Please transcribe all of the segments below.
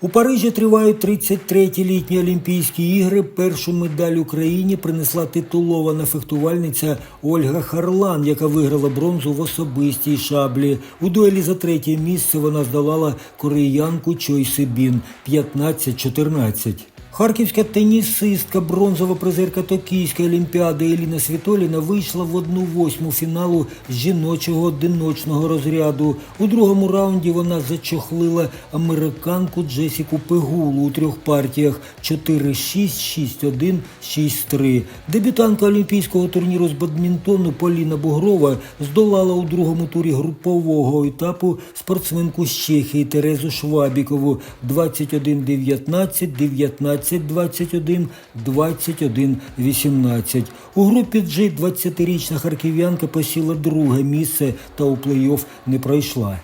У Парижі тривають 33-ті літні Олімпійські ігри. Першу медаль Україні принесла титулована фехтувальниця Ольга Харлан, яка виграла бронзу в особистій шаблі. У дуелі за третє місце вона здолала кореянку Чой Сибін 15-14. Харківська тенісистка, бронзова призерка Токійської олімпіади Еліна Світоліна вийшла в одну восьму фіналу жіночого одиночного розряду. У другому раунді вона зачохлила американку Джесіку Пегулу у трьох партіях 4-6, 6-1, 6-3. Дебютантка олімпійського турніру з бадмінтону Поліна Бугрова здолала у другому турі групового етапу спортсменку з Чехії Терезу Швабікову 21-19, 19 21, 21, 18. У групі G 20-річна харків'янка посіла друге місце та у плей-офф не пройшла.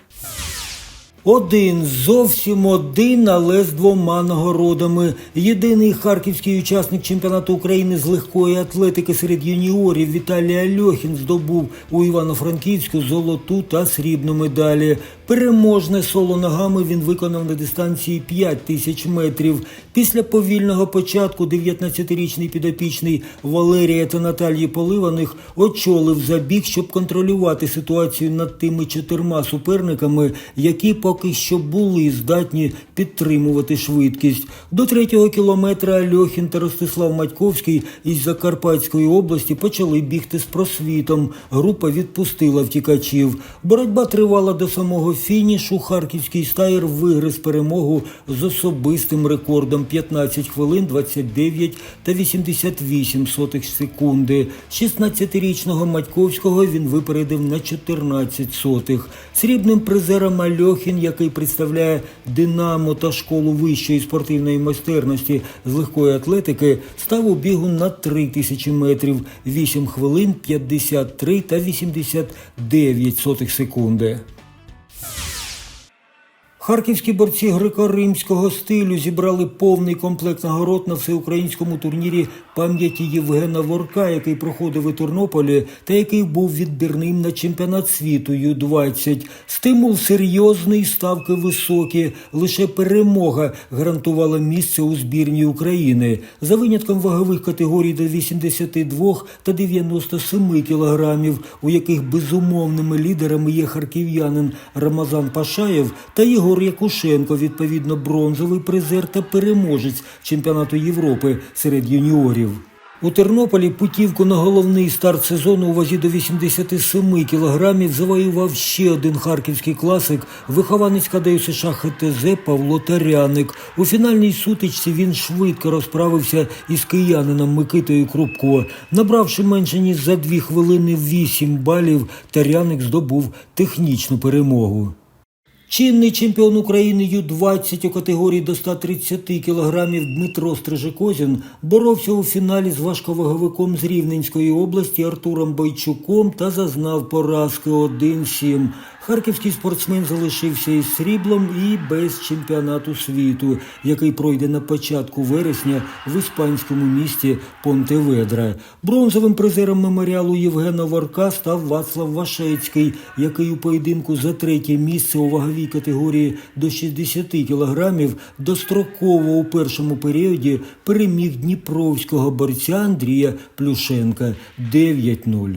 Один, зовсім один, але з двома нагородами. Єдиний харківський учасник чемпіонату України з легкої атлетики серед юніорів Віталій Альохін здобув у Івано-Франківську золоту та срібну медалі. Переможне соло ногами він виконав на дистанції 5 тисяч метрів. Після повільного початку 19-річний підопічний Валерія та Наталії Поливаних очолив забіг, щоб контролювати ситуацію над тими чотирма суперниками, які поки що були здатні підтримувати швидкість. До третього кілометра Альохін та Ростислав Матьковський із Закарпатської області почали бігти з просвітом. Група відпустила втікачів. Боротьба тривала до самого фінішу. Харківський стаєр вигриз перемогу з особистим рекордом 15 хвилин 29 та 88 сотих секунди. 16-річного Матьковського він випередив на 14 сотих. Срібним призером Альохін, який представляє Динамо та школу вищої спортивної майстерності з легкої атлетики, став у бігу на 3 тисячі метрів 8 хвилин 53 та 89 сотих секунди. Харківські борці греко-римського стилю зібрали повний комплект нагород на всеукраїнському турнірі пам'яті Євгена Ворка, який проходив у Тернополі та який був відбірним на чемпіонат світу Ю-20. Стимул серйозний, ставки високі. Лише перемога гарантувала місце у збірній України. За винятком вагових категорій до 82 та 97 кілограмів, у яких безумовними лідерами є харків'янин Рамазан Пашаєв та Єгор Якушенко, відповідно бронзовий призер та переможець чемпіонату Європи серед юніорів. У Тернополі путівку на головний старт сезону у вазі до 87 кілограмів завоював ще один харківський класик, вихованець КДЮ США ХТЗ Павло Таряник. У фінальній сутичці він швидко розправився із киянином Микитою Крупко. Набравши менше ніж за дві хвилини 8 балів, Таряник здобув технічну перемогу. Чинний чемпіон України Ю-20 у категорії до 130 кілограмів Дмитро Стрижекозін боровся у фіналі з важковаговиком з Рівненської області Артуром Бойчуком та зазнав поразки 1-7. Харківський спортсмен залишився із сріблом і без чемпіонату світу, який пройде на початку вересня в іспанському місті Понтеведра. Бронзовим призером меморіалу Євгена Ворка став Вацлав Вашецький, який у поєдинку за третє місце у ваговій категорії до 60 кілограмів достроково у першому періоді переміг дніпровського борця Андрія Плюшенка 9-0.